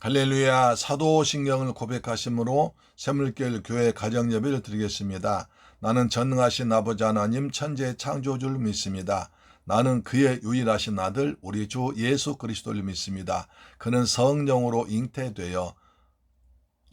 할렐루야 사도신경을 고백하심으로 샘물길 교회 가정예배를 드리겠습니다. 나는 전능하신 아버지 하나님 천지의 창조주를 믿습니다. 나는 그의 유일하신 아들 우리 주 예수 그리스도를 믿습니다. 그는 성령으로 잉태되어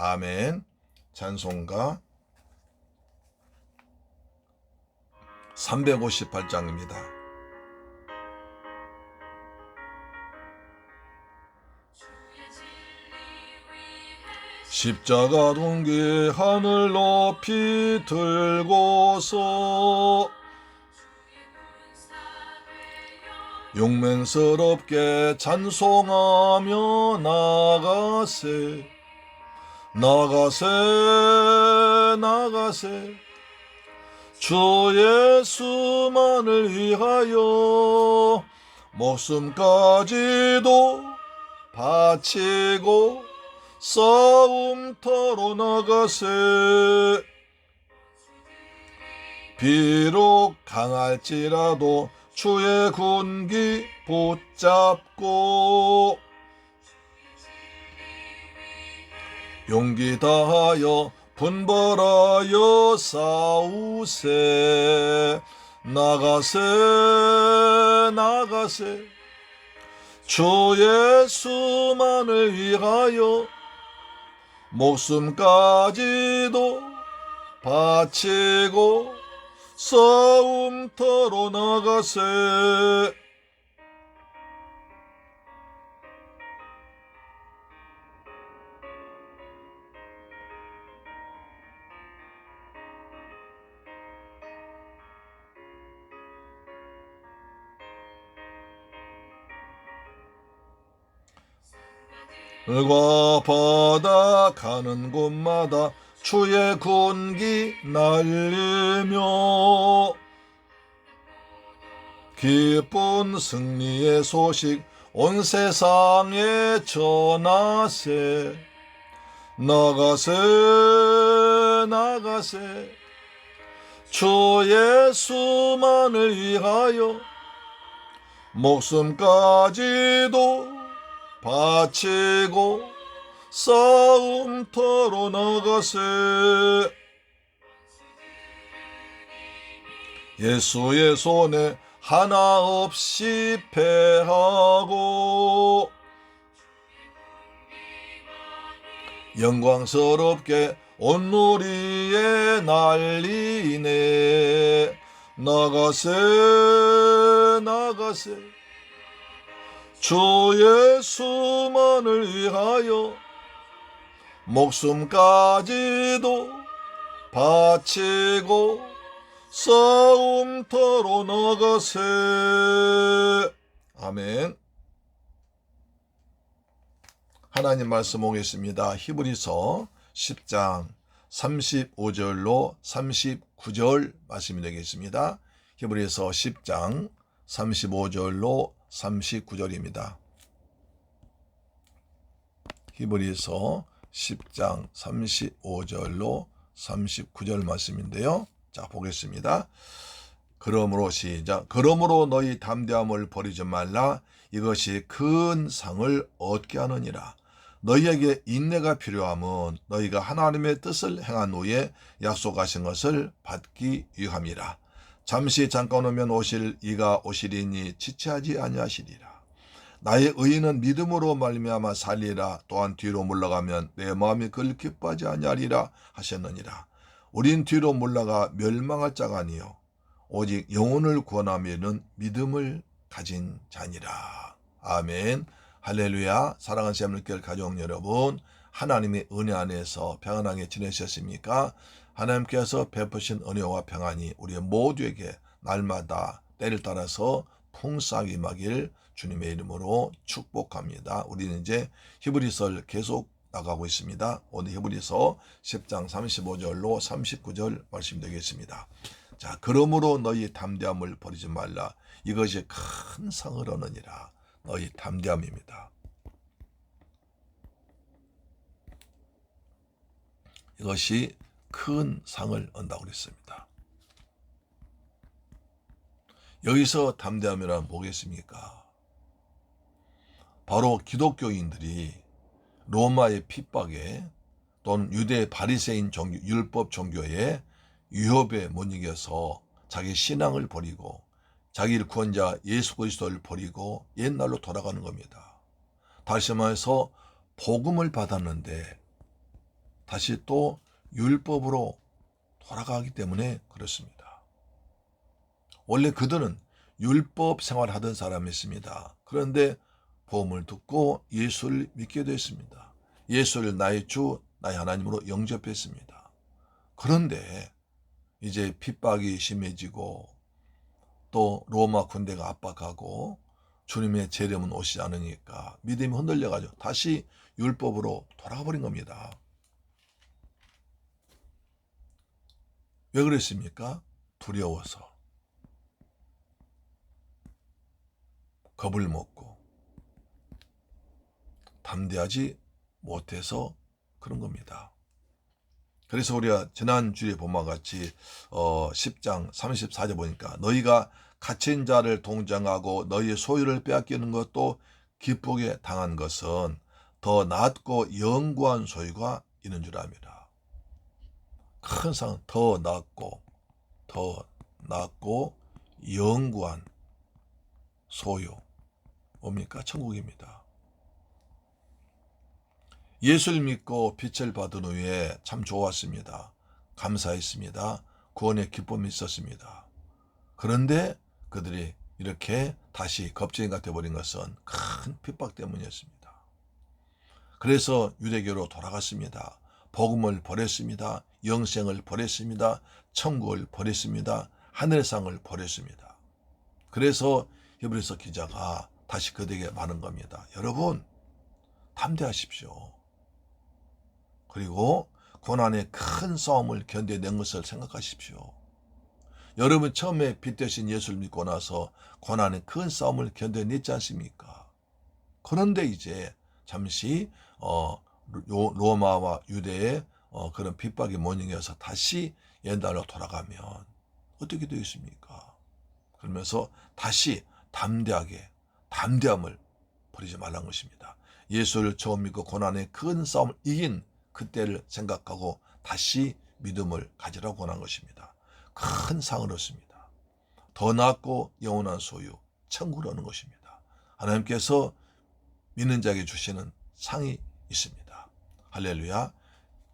아멘. 찬송가 358장입니다. 십자가 동기 하늘 높이 들고서 용맹스럽게 찬송하며 나가세 나가세 나가세 주 예수만을 위하여 목숨까지도 바치고 싸움터로 나가세 비록 강할지라도 주의 군기 붙잡고 용기 다하여 분벌하여 싸우세. 나가세 나가세. 주 예수만을 위하여 목숨까지도 바치고 싸움터로 나가세 과 바다 가는 곳마다 주의 군기 날리며 기쁜 승리의 소식 온 세상에 전하세. 나가세 나가세. 주 예수만을 위하여 목숨까지도 바치고 싸움터로 나가세. 예수의 손에 하나 없이 패하고 영광스럽게 온누리에 날리네. 나가세 나가세 주 예수만을 위하여 목숨까지도 바치고 싸움터로 나가세 아멘 하나님 말씀 오겠습니다. 히브리서 10장 35절로 39절 말씀이 되겠습니다. 히브리서 10장 35절로 39절입니다. 히브리서 10장 35절로 39절 말씀인데요. 자, 보겠습니다. 그러므로 시작. 그러므로 너희 담대함을 버리지 말라. 이것이 큰 상을 얻게 하느니라. 너희에게 인내가 필요함은 너희가 하나님의 뜻을 행한 후에 약속하신 것을 받기 위함이라. 잠시 잠깐 오면 오실 이가 오시리니 지체하지 아니하시리라. 나의 의인은 믿음으로 말미암아 살리라. 또한 뒤로 물러가면 내 마음이 그를 기뻐하지 아니하리라 하셨느니라. 우린 뒤로 물러가 멸망할 자가 아니요 오직 영혼을 구원하면은 믿음을 가진 자니라. 아멘. 할렐루야. 사랑하는 샘물결 가족 여러분, 하나님의 은혜 안에서 평안하게 지내셨습니까? 하나님께서 베푸신 은혜와 평안이 우리 모두에게 날마다 때를 따라서 풍성하게 임하길 주님의 이름으로 축복합니다. 우리는 이제 히브리서를 계속 나가고 있습니다. 오늘 히브리서 10장 35절로 39절 말씀 되겠습니다. 자, 그러므로 너희 담대함을 버리지 말라. 이것이 큰 상을 얻느니라. 너희 담대함입니다. 이것이 큰 상을 얻는다고 그랬습니다. 여기서 담대함이란 뭐겠습니까? 바로 기독교인들이 로마의 핍박에 또는 유대 바리새인 종교, 율법 종교의 유협에 못 이겨서 자기 신앙을 버리고 자기를 구원자 예수 그리스도를 버리고 옛날로 돌아가는 겁니다. 다시 말해서 복음을 받았는데 다시 또 율법으로 돌아가기 때문에 그렇습니다. 원래 그들은 율법 생활하던 사람이었습니다. 그런데 복음을 듣고 예수를 믿게 됐습니다. 예수를 나의 주, 나의 하나님으로 영접했습니다. 그런데 이제 핍박이 심해지고 또 로마 군대가 압박하고 주님의 재림은 오시지 않으니까 믿음이 흔들려가지고 다시 율법으로 돌아가 버린 겁니다. 왜 그랬습니까? 두려워서. 겁을 먹고 담대하지 못해서 그런 겁니다. 그래서 우리가 지난주에 본 바와 같이 어 10장 34절 보니까 너희가 갇힌 자를 동정하고 너희의 소유를 빼앗기는 것도 기쁘게 당한 것은 더 낫고 영구한 소유가 있는 줄 압니다. 큰 상, 더 낫고 더 낫고 영구한 소유 뭡니까? 천국입니다. 예수를 믿고 빛을 받은 후에 참 좋았습니다. 감사했습니다. 구원의 기쁨이 있었습니다. 그런데 그들이 이렇게 다시 겁쟁이 같아 버린 것은 큰 핍박 때문이었습니다. 그래서 유대교로 돌아갔습니다. 복음을 버렸습니다. 영생을 버렸습니다. 천국을 버렸습니다. 하늘의 상을 버렸습니다. 그래서 히브리서 기자가 다시 그들에게 말한 겁니다. 여러분 담대하십시오. 그리고 고난의 큰 싸움을 견뎌낸 것을 생각하십시오. 여러분 처음에 빛 대신 예수를 믿고 나서 고난의 큰 싸움을 견뎌냈지 않습니까? 그런데 이제 잠시 어, 로마와 유대의 어, 그런 핍박이 모닝해서 다시 옛날로 돌아가면 어떻게 되겠습니까? 그러면서 다시 담대하게 담대함을 버리지 말란 것입니다. 예수를 처음 믿고 고난의 큰 싸움을 이긴 그때를 생각하고 다시 믿음을 가지라고 권한 것입니다. 큰 상을 얻습니다. 더 낫고 영원한 소유, 천국을 얻는 것입니다. 하나님께서 믿는 자에게 주시는 상이 있습니다. 할렐루야.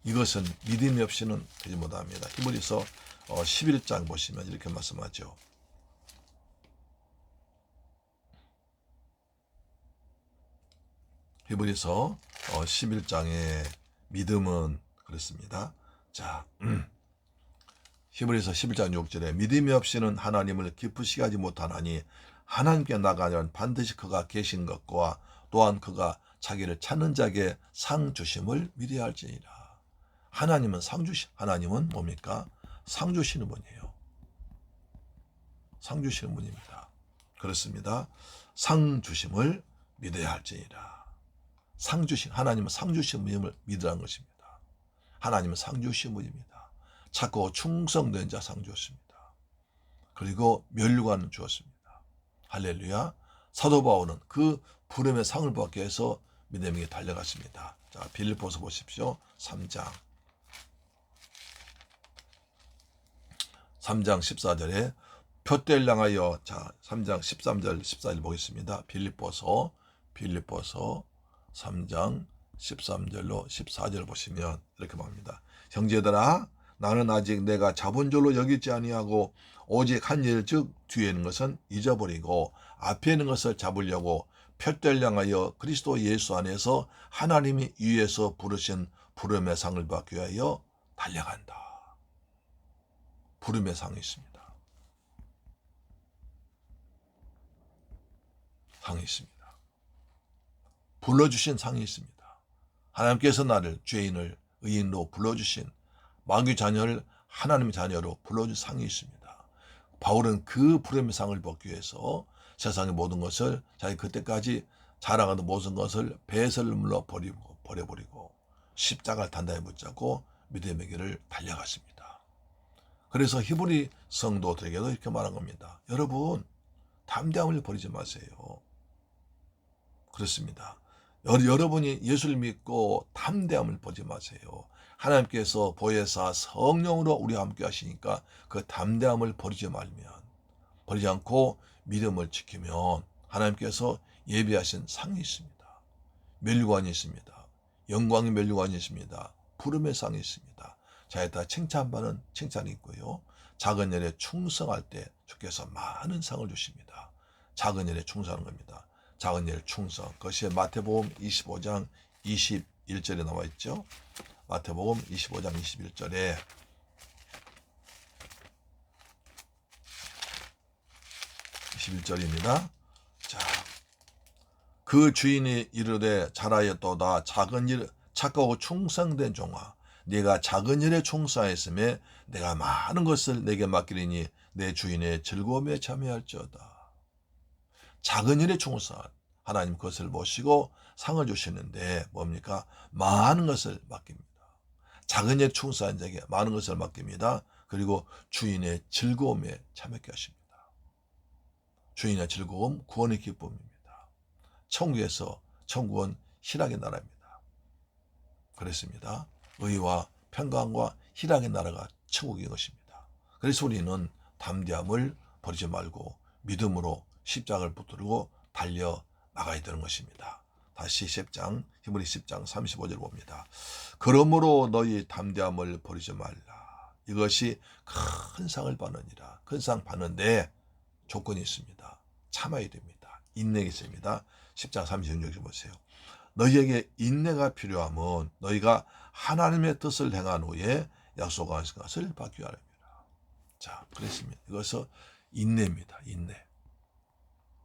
이것은 믿음이 없이는 되지 못합니다. 히브리서 11장 어, 보시면 이렇게 말씀하죠. 히브리서 11장의 어, 믿음은 그렇습니다. 자, 음. 히브리서 11장 6절에 믿음이 없이는 하나님을 기쁘시게 하지 못하나니 하나님께 나가면 반드시 그가 계신 것과 또한 그가 자기를 찾는 자에게 상 주심을 믿어야 할지니라. 하나님은 상 주시 하나님은 뭡니까? 상 주시는 분이에요. 상 주시는 분입니다. 그렇습니다. 상 주심을 믿어야 할지니라. 상 주신 하나님은 상 주신 분임을 믿으라는 것입니다. 하나님은 상 주신 분입니다. 착고 충성된 자 상 주었습니다. 그리고 멸류관을 주었습니다. 할렐루야. 사도 바울은 그 부름의 상을 받기 위해서 믿음에게 달려갔습니다. 자, 빌립보서 보십시오. 3장. 3장 14절에 표대를 향하여 자, 3장 13절 14절 보겠습니다. 빌립보서 빌립보서 3장 13절로 14절 보시면 이렇게 말합니다. 형제들아 나는 아직 내가 자본줄로 여기지 아니하고 오직 한 일 즉 뒤에 있는 것은 잊어버리고 앞에 있는 것을 잡으려고 표대를 향하여 그리스도 예수 안에서 하나님이 위에서 부르신 부름의 상을 받기 위하여 달려간다. 부름의 상이 있습니다. 상이 있습니다. 불러주신 상이 있습니다. 하나님께서 나를 죄인을 의인으로 불러주신 마귀 자녀를 하나님의 자녀로 불러준 상이 있습니다. 바울은 그 부름의 상을 받기 위해서 세상의 모든 것을 자기 그때까지 자랑하던 모든 것을 배설물로 버리고 버려버리고 십자가를 단단히 붙잡고 믿음의 길을 달려갔습니다. 그래서 히브리 성도들에게도 이렇게 말한 겁니다. 여러분 담대함을 버리지 마세요. 그렇습니다. 여- 여러분이 예수를 믿고 담대함을 버리지 마세요. 하나님께서 보혜사 성령으로 우리와 함께 하시니까 그 담대함을 버리지 말면 버리지 않고 믿음을 지키면 하나님께서 예비하신 상이 있습니다. 멸류관이 있습니다. 영광의 멸류관이 있습니다. 부름의 상이 있습니다. 자에다 칭찬받는 칭찬이 있고요. 작은 일에 충성할 때 주께서 많은 상을 주십니다. 작은 일에 충성하는 겁니다. 작은 일 충성. 그것이 마태복음 25장 21절에 나와 있죠. 마태복음 25장 21절에 (21절입니다) 자, 그 주인이 이르되 잘하였도다. 작은 일 착하고 충성된 종아 네가 작은 일에 충성하였음에 내가 많은 것을 내게 맡기리니 내 주인의 즐거움에 참여할지어다. 작은 일에 충성한 하나님 그것을 모시고 상을 주시는데 뭡니까? 많은 것을 맡깁니다. 작은 일 충성한 자에게 많은 것을 맡깁니다. 그리고 주인의 즐거움에 참여케 하십니다 주인의 즐거움 구원의 기쁨입니다 천국에서 천국은 희락의 나라입니다. 그랬습니다. 의와 평강과 희락의 나라가 천국인 것입니다. 그래서 우리는 담대함을 버리지 말고 믿음으로 십자가를 붙들고 달려 나가야 되는 것입니다. 다시 10장 히브리 10장 35절 봅니다. 그러므로 너희 담대함을 버리지 말라. 이것이 큰 상을 받느니라. 큰 상 받는데 조건이 있습니다. 참아야 됩니다. 인내가 있습니다. 10장 36절 보세요. 너희에게 인내가 필요하면 너희가 하나님의 뜻을 행한 후에 약속한 것을 받기 바랍니다. 자, 그랬습니다. 이것은 인내입니다. 인내.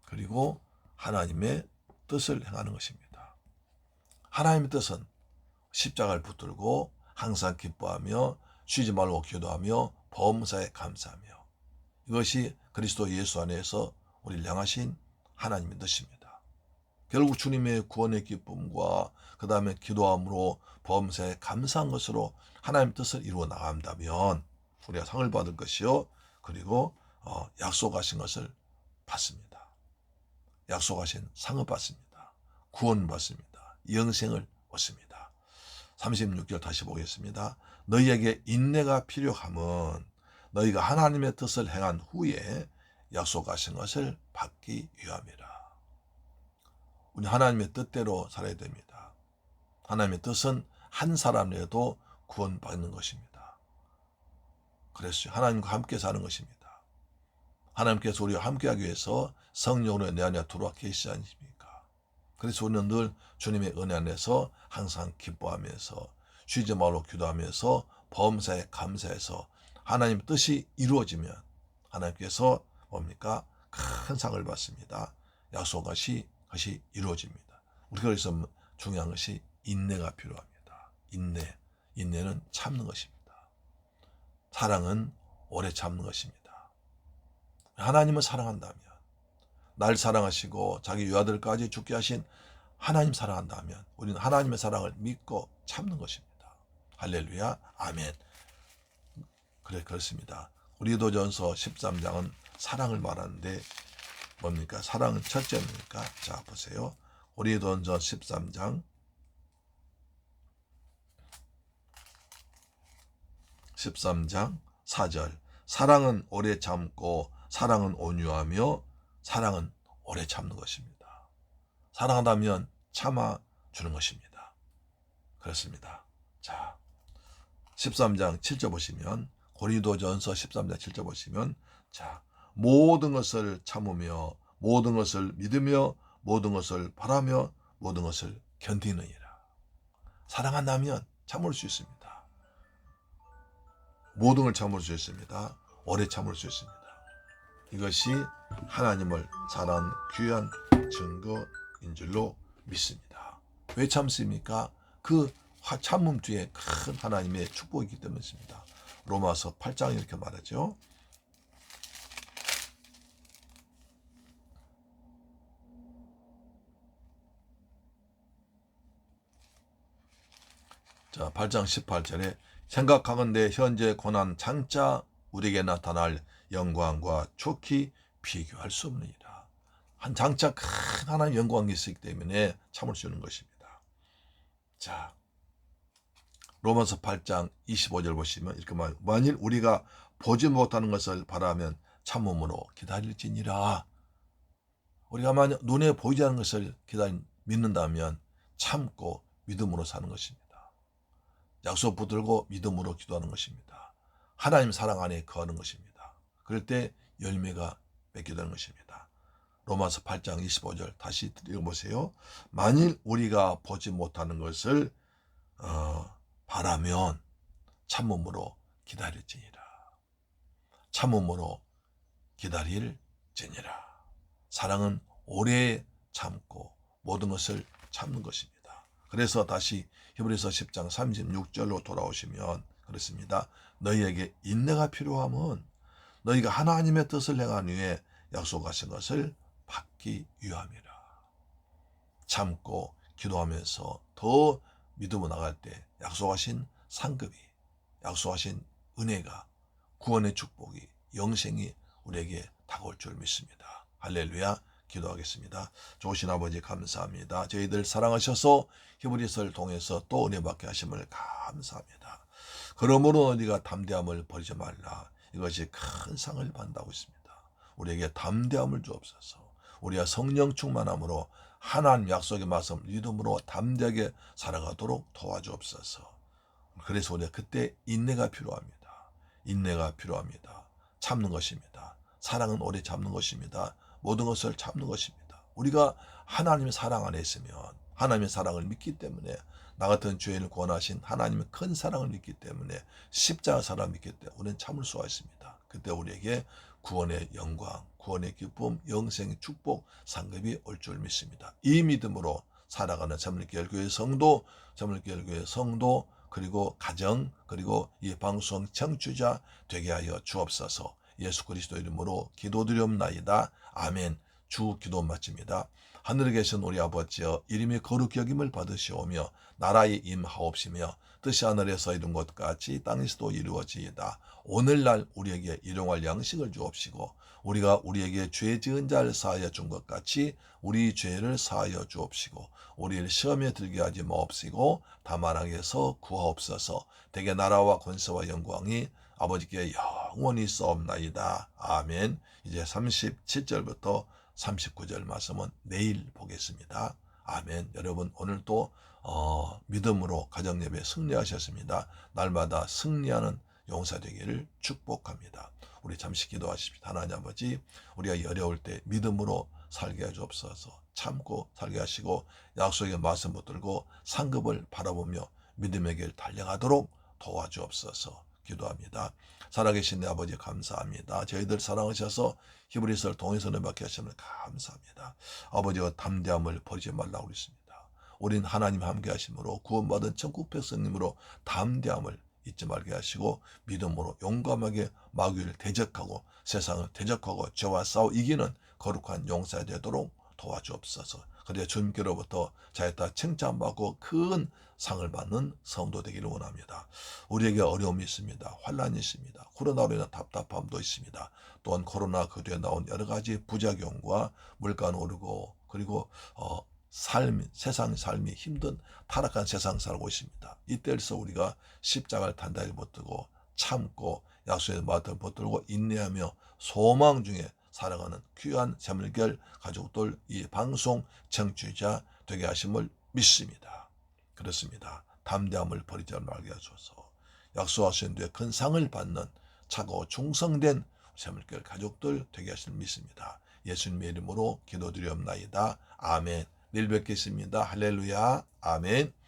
그리고 하나님의 뜻을 행하는 것입니다. 하나님의 뜻은 십자가를 붙들고 항상 기뻐하며 쉬지 말고 기도하며 범사에 감사하며 이것이 그리스도 예수 안에서 우리를 향하신 하나님의 뜻입니다. 결국 주님의 구원의 기쁨과 그 다음에 기도함으로 범사에 감사한 것으로 하나님 뜻을 이루어 나간다면 우리가 상을 받을 것이요 그리고 어, 약속하신 것을 받습니다. 약속하신 상을 받습니다. 구원 받습니다. 영생을 얻습니다. 36절 다시 보겠습니다. 너희에게 인내가 필요하면 너희가 하나님의 뜻을 행한 후에 약속하신 것을 받기 위함이라. 우리 하나님의 뜻대로 살아야 됩니다. 하나님의 뜻은 한 사람이라도 구원받는 것입니다. 그래서 하나님과 함께 사는 것입니다. 하나님께서 우리와 함께하기 위해서 성령으로 내 안에 들어와 계시지 않습니까? 그래서 우리는 늘 주님의 은혜 안에서 항상 기뻐하면서 쉬지 말고 기도하면서 범사에 감사해서 하나님의 뜻이 이루어지면 하나님께서 뭡니까? 큰 상을 받습니다. 약속하시 것이 이루어집니다. 우리가 그래서 중요한 것이 인내가 필요합니다. 인내. 인내는 참는 것입니다. 사랑은 오래 참는 것입니다. 하나님을 사랑한다면, 날 사랑하시고 자기 유아들까지 죽게 하신 하나님 사랑한다면, 우리는 하나님의 사랑을 믿고 참는 것입니다. 할렐루야, 아멘. 그래, 그렇습니다. 우리도전서 13장은 사랑을 말하는데 뭡니까? 사랑은 첫째입니까? 자, 보세요. 고린도전서 13장 13장 4절 사랑은 오래 참고 사랑은 온유하며 사랑은 오래 참는 것입니다. 사랑한다면 참아 주는 것입니다. 그렇습니다. 자, 13장 7절 보시면 고린도전서 13장 7절 보시면 자, 모든 것을 참으며 모든 것을 믿으며 모든 것을 바라며 모든 것을 견디느니라. 사랑한다면 참을 수 있습니다. 모든 걸 참을 수 있습니다. 오래 참을 수 있습니다. 이것이 하나님을 사랑하는 귀한 증거인 줄로 믿습니다. 왜 참습니까? 그 화- 참음 뒤에 큰 하나님의 축복이 있기 때문입니다. 로마서 8장 이렇게 말하죠. 자, 8장 18절에 생각하건대 현재 고난 장차 우리에게 나타날 영광과 좋기 비교할 수 없느니라. 한 장차 큰 하나님 영광이 있기 때문에 참을 수 있는 것입니다. 자, 로마서 8장 25절 보시면 이렇게 말 만일 우리가 보지 못하는 것을 바라면 참음으로 기다릴지니라. 우리가 만약 눈에 보이지 않는 것을 기다리 믿는다면 참고 믿음으로 사는 것입니다. 약속 붙들고 믿음으로 기도하는 것입니다. 하나님 사랑 안에 거하는 것입니다. 그럴 때 열매가 맺게 되는 것입니다. 로마서 8장 25절 다시 읽어보세요. 만일 우리가 보지 못하는 것을 어, 바라면 참음으로 기다릴지니라. 참음으로 기다릴지니라. 사랑은 오래 참고 모든 것을 참는 것입니다. 그래서 다시 히브리서 10장 36절로 돌아오시면 그렇습니다. 너희에게 인내가 필요함은 너희가 하나님의 뜻을 행한 후에 약속하신 것을 받기 위함이라. 참고 기도하면서 더 믿음으로 나갈 때 약속하신 상급이 약속하신 은혜가 구원의 축복이 영생이 우리에게 다가올 줄 믿습니다. 할렐루야 기도하겠습니다. 좋으신 아버지 감사합니다. 저희들 사랑하셔서 히브리서를 통해서 또 은혜 받게 하심을 감사합니다. 그러므로 네가 담대함을 버리지 말라. 이것이 큰 상을 받는다고 있습니다. 우리에게 담대함을 주옵소서. 우리가 성령 충만함으로 하나님 약속의 말씀 믿음으로 담대하게 살아가도록 도와주옵소서. 그래서 우리가 그때 인내가 필요합니다. 인내가 필요합니다. 참는 것입니다. 사랑은 오래 참는 것입니다. 모든 것을 참는 것입니다. 우리가 하나님의 사랑 안에 있으면 하나님의 사랑을 믿기 때문에 나 같은 죄인을 구원하신 하나님의 큰 사랑을 믿기 때문에 십자가 사랑을 믿기 때문에 우리는 참을 수가 있습니다. 그때 우리에게 구원의 영광, 구원의 기쁨, 영생의 축복, 상급이 올 줄 믿습니다. 이 믿음으로 살아가는 참을교회 교회 성도, 참을교회 교회 성도, 그리고 가정, 그리고 이 방송 청취자 되게 하여 주옵소서. 예수 그리스도 이름으로 기도드리옵나이다. 아멘. 주 기도 마칩니다. 하늘에 계신 우리 아버지여 이름이 거룩히 여김을 받으시오며 나라의 임하옵시며 뜻이 하늘에서 이룬 것 같이 땅에서도 이루어지이다. 오늘날 우리에게 일용할 양식을 주옵시고 우리가 우리에게 죄 지은 자를 사하여 준 것 같이 우리 죄를 사하여 주옵시고 우리를 시험에 들게 하지 마옵시고 다만 악에서 구하옵소서 대개 나라와 권세와 영광이 아버지께 영원히 있사옵나이다. 아멘. 이제 37절부터 39절 말씀은 내일 보겠습니다. 아멘. 여러분 오늘 또 어, 믿음으로 가정 예배 승리하셨습니다. 날마다 승리하는 용사 되기를 축복합니다. 우리 잠시 기도하십시다. 하나님 아버지, 우리가 어려울 때 믿음으로 살게 해 주옵소서. 참고 살게 하시고 약속의 말씀 붙들고 상급을 바라보며 믿음의 길 달려가도록 도와주옵소서. 기도합니다. 살아계신 내 아버지 감사합니다. 저희들 사랑하셔서 히브리서를 통해서 내받게 하시면 감사합니다. 아버지와 담대함을 버리지 말라고 그랬습니다. 우린 하나님 함께 하심으로 구원받은 천국 백성님으로 담대함을 잊지 말게 하시고 믿음으로 용감하게 마귀를 대적하고 세상을 대적하고 죄와 싸워 이기는 거룩한 용사 되도록 도와주옵소서. 그래 주님께로부터 자였다 칭찬받고 큰 상을 받는 성도 되기를 원합니다. 우리에게 어려움이 있습니다. 환란이 있습니다. 코로나로 인한 답답함도 있습니다. 또한 코로나 그 뒤에 나온 여러 가지 부작용과 물가는 오르고 그리고 어, 삶, 세상 삶이 힘든 타락한 세상 살고 있습니다. 이때에서 우리가 십자가를 단단히 붙들고 참고 약속의 마음을 붙들고 인내하며 소망 중에 살아가는 귀한 재물결 가족들 이 방송 청취자 되게 하심을 믿습니다. 그렇습니다. 담대함을 버리지 말게 하소서. 약속하신 뒤에 큰 상을 받는 차고 충성된 재물결 가족들 되게 하심을 믿습니다. 예수님의 이름으로 기도드리옵나이다. 아멘. 내일 뵙겠습니다. 할렐루야. 아멘.